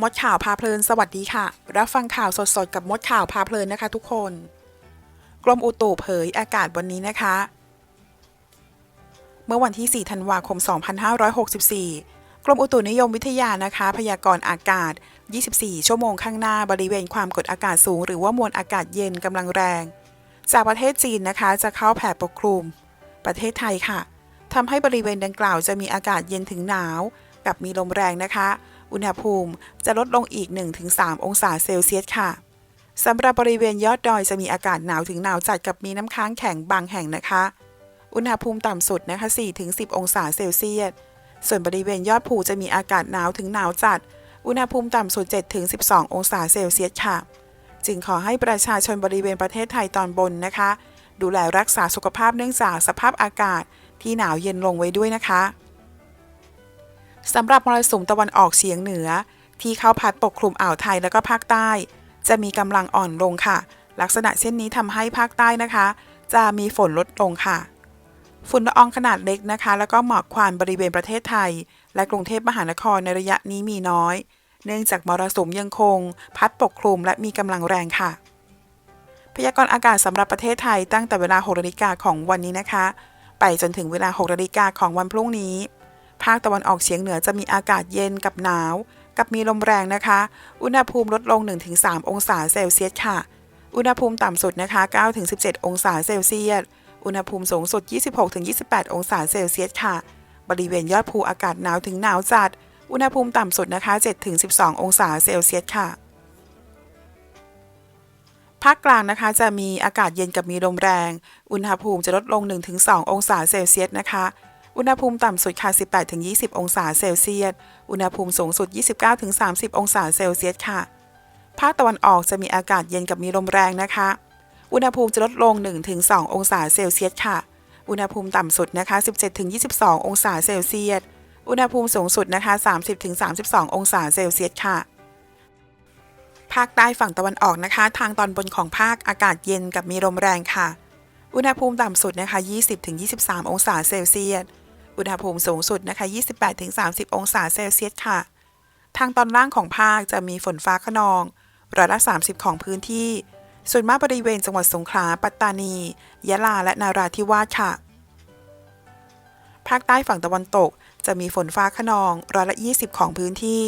มดข่าวพาเพลิน สวัสดีค่ะ รับฟังข่าวสดๆ กับมดข่าวพาเพลินนะคะทุกคน กรมอุตุเผยอากาศวันนี้นะคะ เมื่อวันที่ 4 ธันวาคม 2564 กรมอุตุนิยมวิทยานะคะ พยากรณ์อากาศ 24 ชั่วโมงข้างหน้าบริเวณความกดอากาศสูง หรือว่ามวลอากาศเย็นกำลังแรง จากประเทศจีนนะคะ จะเข้าแผ่ปกคลุม ประเทศไทยค่ะทำให้บริเวณดังกล่าวจะมีอากาศเย็นถึงหนาว กับมีลมแรงนะคะ อุณหภูมิจะลดลงอีก 1-3 องศาเซลเซียสค่ะสำหรับบริเวณยอดดอยจะมีอากาศหนาวถึงหนาวจัดกับมีน้ำค้างแข็งบางแห่งนะคะ อุณหภูมิต่ำสุดนะคะ 4-10 องศาเซลเซียส ส่วนบริเวณยอดภูจะมีอากาศหนาวถึงหนาวจัด อุณหภูมิต่ำสุด 7-12 องศาเซลเซียสค่ะ จึงขอให้ประชาชนบริเวณประเทศไทยตอนบนนะคะ ดูแลรักษาสุขภาพเนื่องจากสภาพอากาศที่หนาวเย็นลงไว้ด้วยนะคะ สำหรับมรสุมตะวันออกเฉียงเหนือ ที่เข้าพัดปกคลุมอ่าวไทยและก็ภาคใต้ จะมีกำลังอ่อนลงค่ะ ลักษณะเช่นนี้ทำให้ภาคใต้นะคะ จะมีฝนลดลงค่ะ ฝุ่นละอองขนาดเล็กนะคะ แล้วก็หมอกควันบริเวณประเทศไทย และกรุงเทพมหานครในระยะนี้มีน้อย เนื่องจากมรสุมยังคง พัดปกคลุมและมีกำลังแรงค่ะ พยากรณ์อากาศสำหรับประเทศไทยตั้งแต่เวลา6นาฬิกาของวันนี้นะคะ ไปจนถึงเวลา6นาฬิกาของวันพรุ่งนี้ ภาคตะวันออกเฉียงเหนือจะมีอากาศเย็นกับหนาว กับมีลมแรงนะคะ อุณหภูมิลดลง 1-3 องศาเซลเซียสค่ะ อุณหภูมิต่ำสุดนะคะ 9-17 องศาเซลเซียส อุณหภูมิสูงสุด 26-28 องศาเซลเซียสค่ะ บริเวณยอดภูอากาศหนาวถึงหนาวจัด อุณหภูมิต่ำสุดนะคะ 7-12 องศาเซลเซียสค่ะภาคกลางนะคะจะมีอากาศเย็นกับมีลมแรง อุณหภูมิจะลดลง 1-2 องศาเซลเซียสนะคะ อุณหภูมิต่ำสุดค่ะ 18-20 องศาเซลเซียส อุณหภูมิสูงสุด 29-30 องศาเซลเซียสค่ะ ภาคตะวันออกจะมีอากาศเย็นกับมีลมแรงนะคะ อุณหภูมิจะลดลง 1-2 องศาเซลเซียสค่ะ อุณหภูมิต่ำสุดนะคะ 17-22 องศาเซลเซียส อุณหภูมิสูงสุดนะคะ 30-32 องศาเซลเซียสค่ะ ภาคใต้ฝั่งตะวันออกนะคะ ทางตอนบนของภาคอากาศเย็นกับมีลมแรงค่ะ อุณหภูมิต่ำสุดนะคะ 20-23 องศาเซลเซียส อุณหภูมิสูงสุดนะคะ 28-30 องศาเซลเซียสค่ะ ทางตอนล่างของภาคจะมีฝนฟ้าขนองร้อยละ 30 ของพื้นที่ ส่วนมากบริเวณจังหวัดสงขลา ปัตตานี ยะลา และนาราธิวาสค่ะ ภาคใต้ฝั่งตะวันตกจะมีฝนฟ้าขนองร้อยละ 20 ของพื้นที่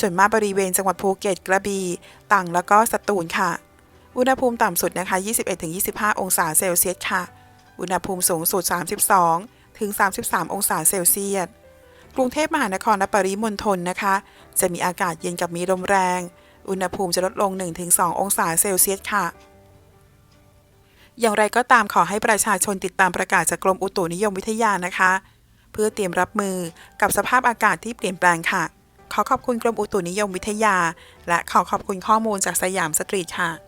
ส่วนมากบริเวณจังหวัดภูเก็ต กระบี่ตรัง แล้วก็สตูลค่ะ อุณหภูมิต่ำสุดนะคะ 21-25 องศาเซลเซียสค่ะ อุณหภูมิสูงสุด 32 ถึง 33 องศาเซลเซียส กรุงเทพมหานครและปริมณฑลนะคะ จะมีอากาศเย็นกับมีลมแรง อุณหภูมิจะลดลง 1-2 องศาเซลเซียสค่ะ อย่างไรก็ตามขอให้ประชาชนติดตามประกาศจากกรมอุตุนิยมวิทยานะคะ เพื่อเตรียมรับมือกับสภาพอากาศที่เปลี่ยนแปลงค่ะ ขอขอบคุณกรมอุตุนิยมวิทยา และขอขอบคุณข้อมูลจากสยามสตรีทค่ะ